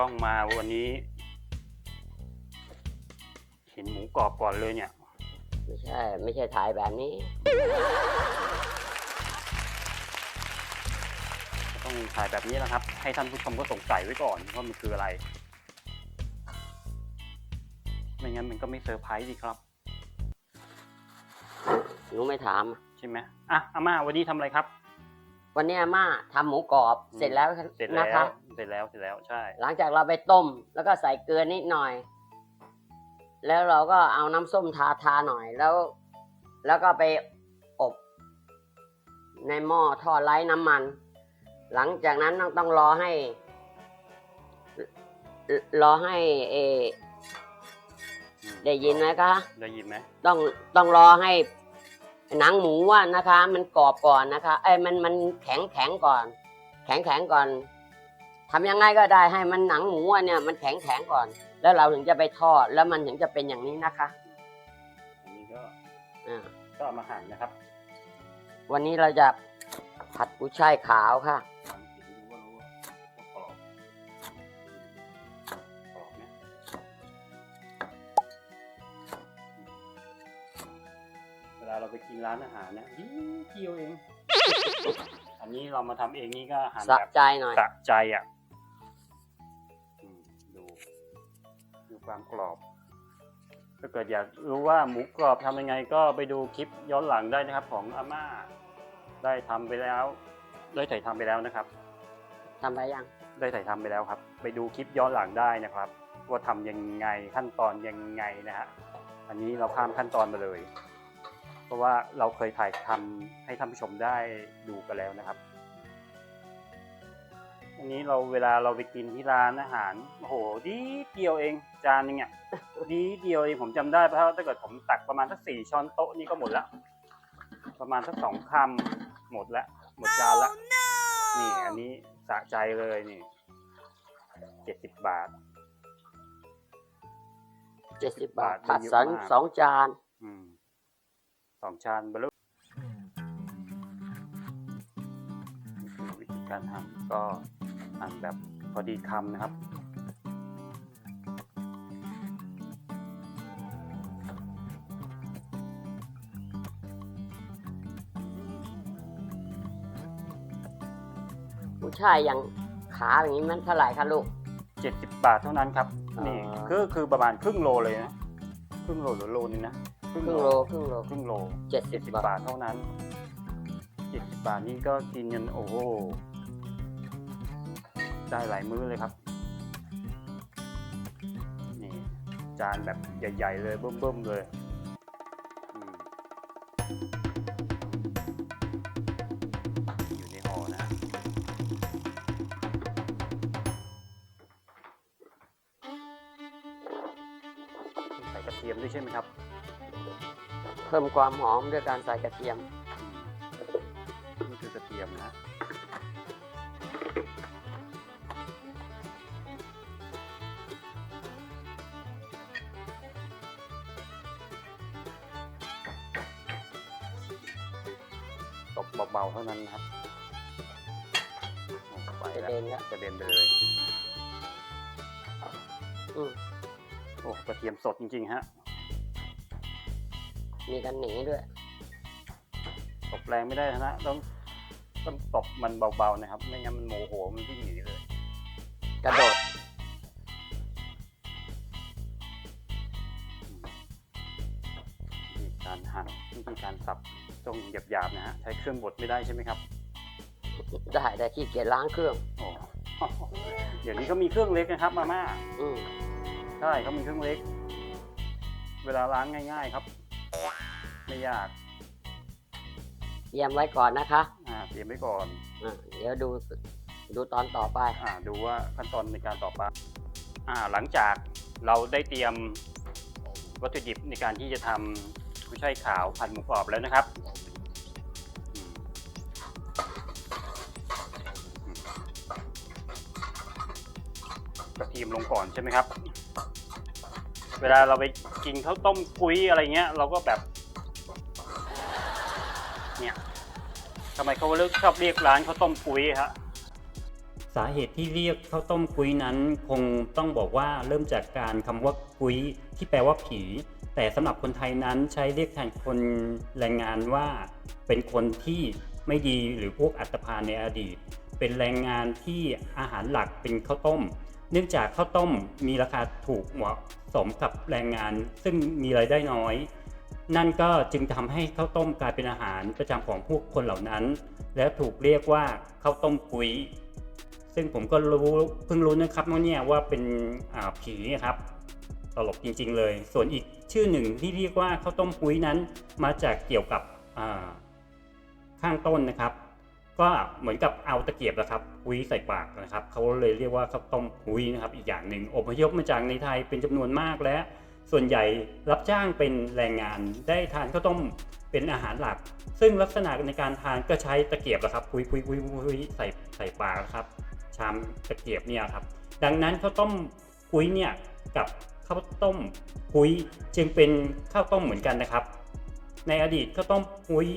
กล้องมาวันนี้ เห็นหมูกรอบก่อนเลยเนี่ย ไม่ใช่ ไม่ใช่ถ่ายแบบนี้ ต้องถ่ายแบบนี้นะครับ ให้ท่านผู้ชมก็สงสัยไว้ก่อนว่ามันคืออะไร ไม่งั้นมันก็ไม่เซอร์ไพรส์ดีครับ หนูไม่ถาม ใช่ไหมอะอาม่าวันนี้ทำอะไรครับ วันนี้อาม่าทำหมูกรอบอืม เสร็จแล้วเสร็จนะแล้คะวเสร็จแล้วเสร็จแล้วใช่ หลังจากเราไปต้มแล้วก็ใส่เกลือนิดหน่อย แล้วเราก็เอาน้ำส้มทาทาหน่อยแล้ว แล้วก็ไปอบ ในหม้อทอดไร้น้ำมัน หลังจากนั้นต้องต้องรอให้รอให้เอออืมได้ยินไหมคะ ได้ยินไหมต้องต้องรอให้ หนังหมูว่านะคะ มันกรอบก่อนนะคะเอ้ยมันมันแข็งแข็งก่อน แข็งแข็งก่อนทำยังไงก็ได้ให้มันหนังหมูอะเนี่ยมันแข็งแข็งก่อน แล้วเราถึงจะไปทอดแล้วมันถึงจะเป็นอย่างนี้นะคะอันนี้ก็อ่าก็เอามาหั่นนะครับ วันนี้เราจะผัดกุ้ยช่ายขาวค่ะ ไปกินร้านอาหารนะนิดเดียวเอง อันนี้เรามาทำเองนี่ก็หั่นสะแบบใจหน่อย สะใจอะอืมดูดูความกรอบ ถ้าเกิดอยากรู้ว่าหมูกรอบทำยังไงก็ไปดูคลิปย้อนหลังได้นะครับ ของอาม่า ได้ทำไปแล้ว ได้ถ่ายทำไปแล้วนะครับ ทำไปยัง ได้ถ่ายทำไปแล้วครับ ไปดูคลิปย้อนหลังได้นะครับ ว่าทำยังไงขั้นตอนยังไงนะฮะ อันนี้เราข้ามขั้นตอนมาเลย เพราะว่าเราเคยถ่ายทำให้ท่านผู้ชมได้ดูกันแล้วนะครับ อันนี้เราเวลาเราไปกินที่ร้านอาหารโอ้โหดีเดียวเองจานนึงอะดีเดียวเองผมจำได้เพราะว่าถ้าเกิดผมตักประมาณสักสี่ช้อนโต๊ะนี่ก็หมดละประมาณสักสองคำหมดละหมดจานละนี่อันนี้สะใจเลยนี่เจ็ดสิบบาท เจ็ดสิบบาทบาทผัดเยอะสองมากสองจาน อืม สองชานบรรลุนี่คือวิธีการทำก็หั่นแบบพอดีคำนะครับกุ้ยช่ายอย่างขาอย่างนี้มันเท่าไหร่คะลูกเจ็ดสิบบาทเท่านั้นครับอ๋อนี่คือคือประมาณครึ่งโลเลยนะ ครึ่งโลหรือโลนึงนะ ครึ่งโลครึ่งโลครึ่งโลเจ็ดสิเจ็บดสิบบาท บาทเท่านั้นเจ็ดสิบบาทนี่ก็กินกันโอ้โหได้หลายมื้อเลยครับ นี่ จานแบบใหญ่ ๆ เลยเบิ่มๆเลย เพิ่มความหอมด้วยการใส่กระเทียม นี่คือกระเทียมนะ ตบเบาๆเท่านั้นนะครับโอ้ไปกระแล้วเด็นแล้วกระเด็นไปเลย อืมโอ้กระเทียมสดจริงๆฮะ มีกันหนีด้วยตบแรงไม่ได้นะต้องต้องตบมันเบาๆนะครับ ไม่งั้นมันโมโหมันวิ่งหนีเลย กระโดด วิธีการหั่นวิธีการสับตรงหยาบๆนะฮะใช้เครื่องบดไม่ได้ใช่ไหมครับได้แต่ขี้เกียจล้างเครื่อง โอ้ เดี๋ยวนี้ก็มีเครื่องเล็กนะครับ มาม่าอืม ใช่เขามีเครื่องเล็ก เวลาล้างง่าย ๆ ครับ ไม่ยากเตรียมไว้ก่อนนะคะอ่าเตรียมไว้ก่อนอ่าเดี๋ยวดูดูตอนต่อไป อ่าดูว่าขั้นตอนในการต่อไปอ่าหลังจากเราได้เตรียมวัตถุดิบในการที่จะทำกุ้ยช่ายขาวผัดหมูกรอบแล้วนะครับอืมอืมกระเทียมลงก่อนใช่ไหมครับ เวลาเราไปกินข้าวต้มกุ้ยอะไรเงี้ย เราก็แบบ ทำไมเขาเลือกชอบเรียกร้านข้าวต้มกุ้ยฮะสาเหตุที่เรียกข้าวต้มกุ้ยนั้น คงต้องบอกว่าเริ่มจากการคำว่ากุ้ยที่แปลว่าผี แต่สำหรับคนไทยนั้นใช้เรียกแทนคนแรงงานว่า เป็นคนที่ไม่ดีหรือพวกอัตภานในอดีต เป็นแรงงานที่อาหารหลักเป็นข้าวต้ม เนื่องจากข้าวต้มมีราคาถูกเหมาะสมกับแรงงาน ซึ่งมีรายได้น้อย นั่นก็จึงทำให้ข้าวต้มกลายเป็นอาหารประจำของพวกคนเหล่านั้น และถูกเรียกว่าข้าวต้มกุ้ย ซึ่งผมก็รู้เพิ่งรู้นะครับว่าเนี่ยว่าเป็นผีครับตลกจริง ๆ เลย ส่วนอีกชื่อหนึ่งที่เรียกว่าข้าวต้มกุ้ยนั้น มาจากเกี่ยวกับข้างต้นนะครับ ก็เหมือนกับเอาตะเกียบนะครับกุ้ยใส่ปากนะครับเขาเลยเรียกว่าข้าวต้มกุ้ยนะครับ อีกอย่างหนึ่งอพยพมาจากในไทยเป็นจำนวนมากและ ส่วนใหญ่รับจ้างเป็นแรงงานได้ทานข้าวต้มเป็นอาหารหลัก ซึ่งลักษณะในการทานก็ใช้ตะเกียบนะครับคุยคุยคุยคุยใส่ใส่ปากนะครับ ชามตะเกียบเนี่ยครับ ดังนั้นข้าวต้มกุ้ยเนี่ยกับข้าวต้มกุ้ยจึงเป็นข้าวต้มเหมือนกันนะครับ ในอดีตข้าวต้มกุ้ย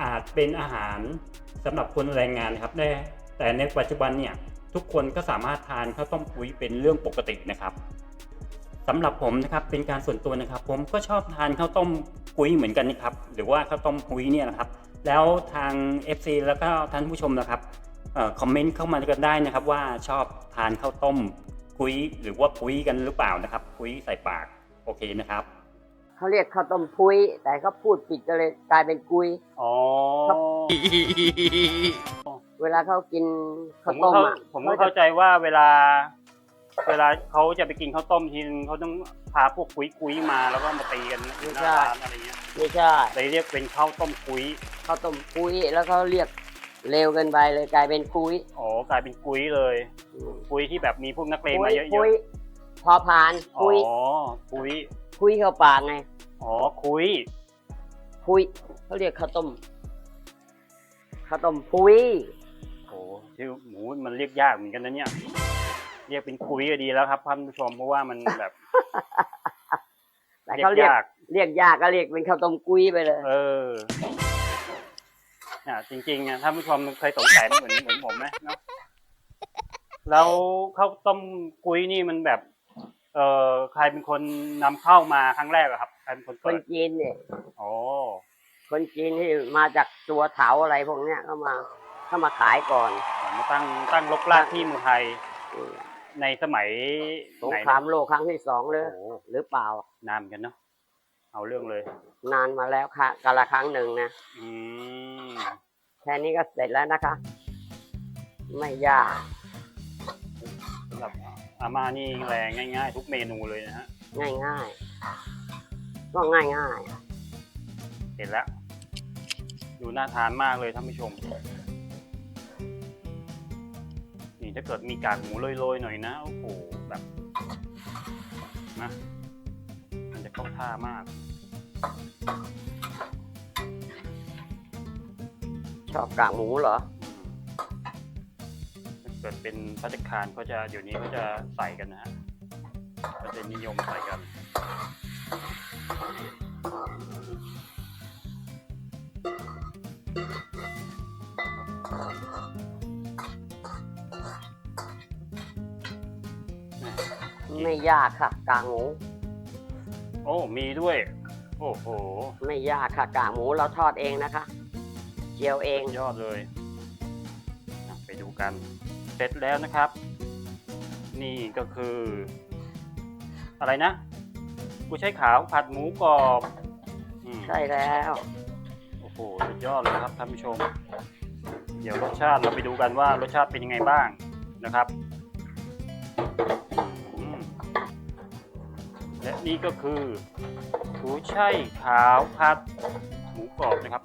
อาจเป็นอาหารสำหรับคนแรงงานครับได้แต่ในปัจจุบันเนี่ยทุกคนก็สามารถทานข้าวต้มกุ้ยเป็นเรื่องปกตินะครับ สำหรับผมนะครับเป็นการส่วนตัวนะครับ ผมก็ชอบทานข้าวต้มกุ้ยเหมือนกันนะครับ หรือว่าข้าวต้มกุ้ยเนี่ยนะครับ แล้วทาง FC แล้วก็ท่านผู้ชมนะครับเอ่อคอมเมนต์เข้ามากันได้นะครับ ว่าชอบทานข้าวต้มกุ้ยหรือว่าปุ้ยกันหรือเปล่านะครับปุ้ยใส่ปากโอเคนะครับเขาเรียกข้าวต้มพุยแต่เขาพูดผิดก็เลยกลายเป็นกุยอ๋อครับเวลาเขากินผข้าวมก็ต้มเข้าอะผมก็เขาจะเข้าใจว่าเวลา เวลาเขาจะไปกินข้าวต้มทีนึงเขาต้องพาพวกกุ้ยกุ้ยมาแล้วก็มาตีกันอยู่หน้าร้านอะไรเงี้ยไม่ใช่เลยเรียกเป็นข้าวต้มกุ้ยข้าวต้มพุยแล้วเขาเรียกเร็วเกินไปเลยกลายเป็นกุยอ๋อกลายเป็นกุ้ยเลยกุ้ยที่แบบมีพวกนักเลงมาเยอะกุยพอผ่านๆอ๋กุอยกุ้ยคุยเข้าปากไงอ๋อคุยคุยเขาเรียกข้าวต้มข้าวต้มพุยโอ้ชื่อหมูมันเรียกยากเหมือนกันนะเนี่ย เรียกเป็นคุยก็ดีแล้วครับท่านผู้ชมเพราะว่ามันแบบ แต่เรียเขากเรียกยากเรียกยากก็เรียกเป็นข้าวต้มกุยไปเลย เออเนี่ยจริงๆอะท่านผู้ชมเคยสงสัยเหมือนเหมือนผมไหมเนาะแล้วข้าวต้มกุ้ยนี่มันแบบ เอ่อใครเป็นคนนำเข้ามาครั้งแรกอะครับใครเป็นคนคเปินดจีนเนี่ยอ๋อคนจีนที่มาจากตัวเถาอะไรพวกเนี้ยก็มาก็มาขายก่อนมาตั้งตั้งรกรากที่เมืองไทยอืม ในสมัยสงไหนครามโลกครั้งที่สองเลยโอ้โหหรือเปล่า นานเหมือนกันเนาะเอาเรื่องเลย นานมาแล้วค่ะกาละครั้งหนึ่งนะอืมแค่นี้ก็เสร็จแล้วนะคะ ไม่ยากสำหรับอาม่านี่แรงง่าย ๆ ทุกเมนูเลยนะฮะง่ายง่ายๆก็ง่ายง่ายเห็นแล้ว ดูน่าทานมากเลยท่านผู้ชมนี่ ถ้าเกิดมีกากหมูโรยๆหน่อยนะ โอ้โห แบบนะมันจะเข้าท่ามากๆชอบกากหมูเหรอ ถ้าเกิดเป็นพัตตาคารก็จะเดี๋ยวนี้ก็จะใส่กันนะฮะก็จะนิยมใส่กัน ไม่ยากค่ะ กากหมูโอ้ มีด้วย โอ้โหไม่ยากค่ะกากหมูเราทอดเองนะคะเจียวเองยอดเลยนะไปดูกัน เสร็จแล้วนะครับ นี่ก็คือ อะไรนะกุ้ยช่ายขาวผัดหมูกรอบอืม ใช่แล้วโอ้โหสุดยอดเลยครับท่านผู้ชม เดี๋ยวรสชาติเราไปดูกันว่ารสชาติเป็นยังไงบ้างนะครับอืมและ นี่ก็คือกุ้ยช่ายขาวผัดหมูกรอบนะครับ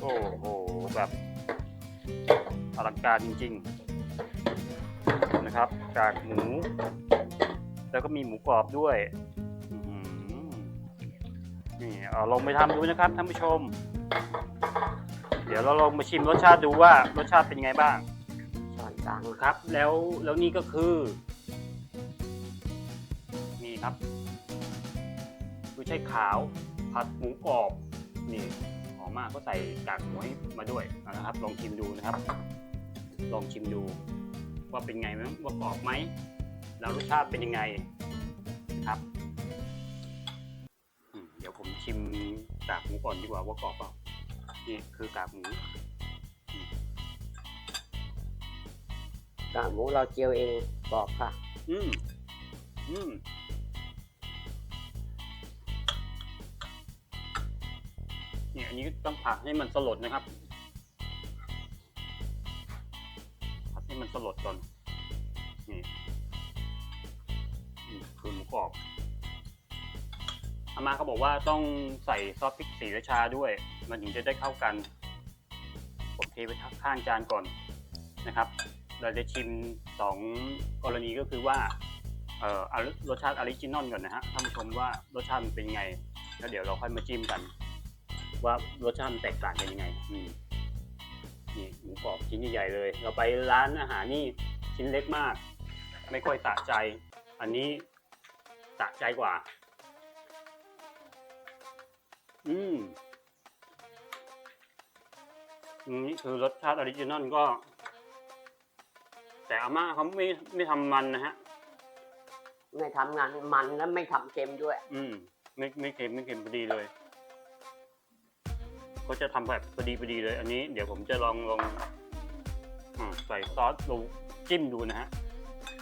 โอ้โห แบบอลังการจริง ๆ นะครับกากหมู แล้วก็มีหมูกรอบด้วยอื้อหือนี่เอาลองไปทำดูนะครับท่านผู้ชม เดี๋ยวเราลองมาชิมรสชาติดูว่ารสชาติเป็นยังไงบ้างช้อนกลางนะครับ แล้วแล้วนี่ก็คือนี่ ครับกุ้ยช่ายขาวผัดหมูกรอบนี่หอมมากก็ใส่กากหมูให้มาด้วยนะครับ ลองชิมดูนะครับ ลองชิมดู ว่าเป็นไงไหมว่ากรอบไหมแล้วรสชาติเป็นยังไงครับอืมเดี๋ยวผมชิมกากหมูก่อนดีกว่าว่ากรอบเปล่านี่คือกากหมูกากหมูเราเจียวเองกรอบค่ะ อืมอืม เนี่ยอันนี้ต้องผัดให้มันสลดนะครับ ผัดให้มันสลดก่อนนี่นี่คือหมูกรอบอามาเขาบอกว่าต้องใส่ซอสพริกสีราชาด้วย มันถึงจะได้เข้ากัน ผมเทไปข้างจานก่อนนะครับ เราจะชิมสองกรณีก็คือว่าเอ่อรสชาติออริจินอลก่อนนะฮะท่านผู้ชมว่ารสชาติมันเป็นยังไง แล้วเดี๋ยวเราค่อยมาจิ้มกัน ว่ารสชาติมันแตกต่างกันยังไงอืมนี่หมูกรอบชิ้นใหญ่ๆเลย เราไปร้านอาหารนี่ชิ้นเล็กมาก ไม่ค่อยสะใจ อันนี้สะใจกว่าอืมอืมนี่คือรสชาติออริจินอลก็ แต่อาม่าเขาไม่ไม่ทำมันนะฮะ ไม่ทำงานมันแล้วไม่ทำเค็มด้วย อืม ไม่ไม่เค็มไม่เค็มพอดีเลย เขาจะทำแบบพอดีพอดีเลย อันนี้เดี๋ยวผมจะลองลองอใส่ซอสลงจิ้มดูนะฮะ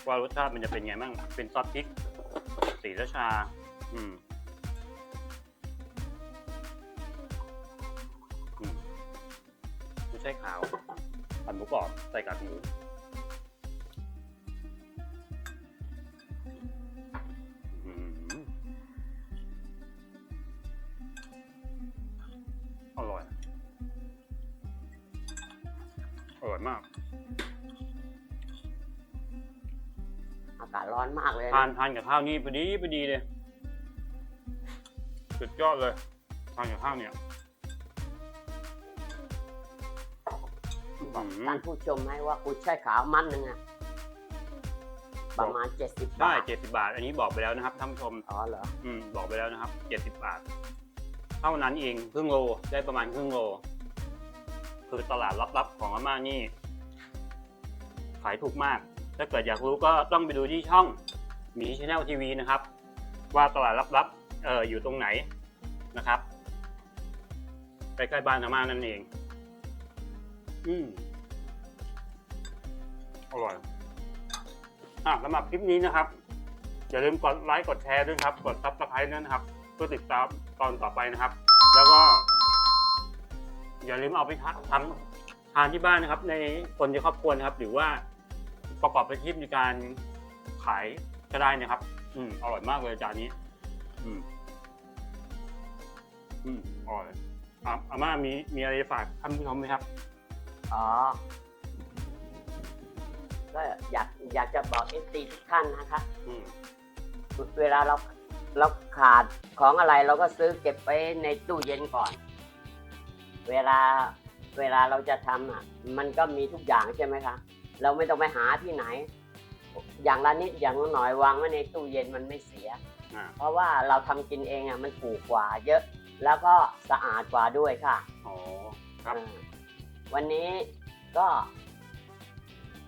ว่ารสชาติมันจะเป็นไงบ้าง เป็นซอสพริก สีราชา อืมอืมไม่ใช่ขาวผัดหมูกรอบใส่กากหมู ร่อยมาก อากาศร้อนมากเลยทานะนทานกับข้าวนี่พอดีพอดีเลย สุดยอดเลย ทานกับข้าวเนี่ย บอกอืมท่านผู้ชมให้ว่ากุ้ยช่ายขาวมันหนึ่งอะประมาณเจ็ดสิบได้บาทเจ็ดสิบาท อันนี้บอกไปแล้วนะครับท่านผู้ชม อ๋อเหรอ อืม บอกไปแล้วนะครับเจ็ดสิบบาท เท่านั้นเองครึ่งโลได้ประมาณครึ่งโล คือตลาดลับๆของอาม่านี่ ขายถูกมาก ถ้าเกิดอยากรู้ก็ต้องไปดูที่ช่องหมีชแนลทีวีนะครับ ว่าตลาดลับๆเอออยู่ตรงไหนนะครับใกล้ๆบ้านอาม่านั่นเอง อืมอร่อยอะสำหรับคลิปนี้นะครับ อย่าลืมกดไลค์กดแชร์ด้วยครับ กดซับสไครต์ด้วยนะครับ เพื่อติดตามตอนต่อไปนะครับ แล้วก็ อย่าลืมเอาไปทำทำทานที่บ้านนะครับ ในคนในครอบครัวนะครับ หรือว่าประกอบอาชีพในการขายก็ได้นะครับ อืมอร่อยมากเลยจานนี้ อืมอืมอร่อยอะอาม่ามีมีอะไรจะฝากท่านผู้ชมไหมครับ อ๋อ ก็อยากอยากจะบอกเอฟซีทุกท่านนะคะ อืมเวลาเราเราขาดของอะไรเราก็ซื้อเก็บไว้ในตู้เย็นก่อน เวลาเวลาเราจะทำอะมันก็มีทุกอย่างใช่ไหมคะ เราไม่ต้องไปหาที่ไหน อย่างละนิดอย่างละหน่อยวางไว้ในตู้เย็นมันไม่เสีย อ่าเพราะว่าเราทำกินเองอะมันถูกกว่าเยอะ แล้วก็สะอาดกว่าด้วยค่ะอ๋อ ครับอ่าวันนี้ก็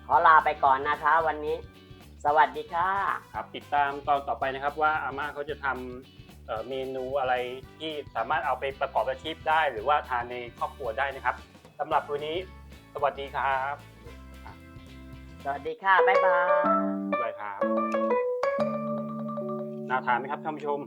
ขอลาไปก่อนนะคะ วันนี้ สวัสดีค่ะ ครับติดตามตอนต่อไปนะครับว่าอาม่าเขาจะทำเอ่อ เมนูอะไรที่สามารถเอาไปประกอบอาชีพได้ หรือว่าทานในครอบครัวได้นะครับสำหรับวันนี้สวัสดีครับสวัสดีค่ะ บ๊ายบายบ๊ายบายครับน่าทานไหมครับท่านผู้ชม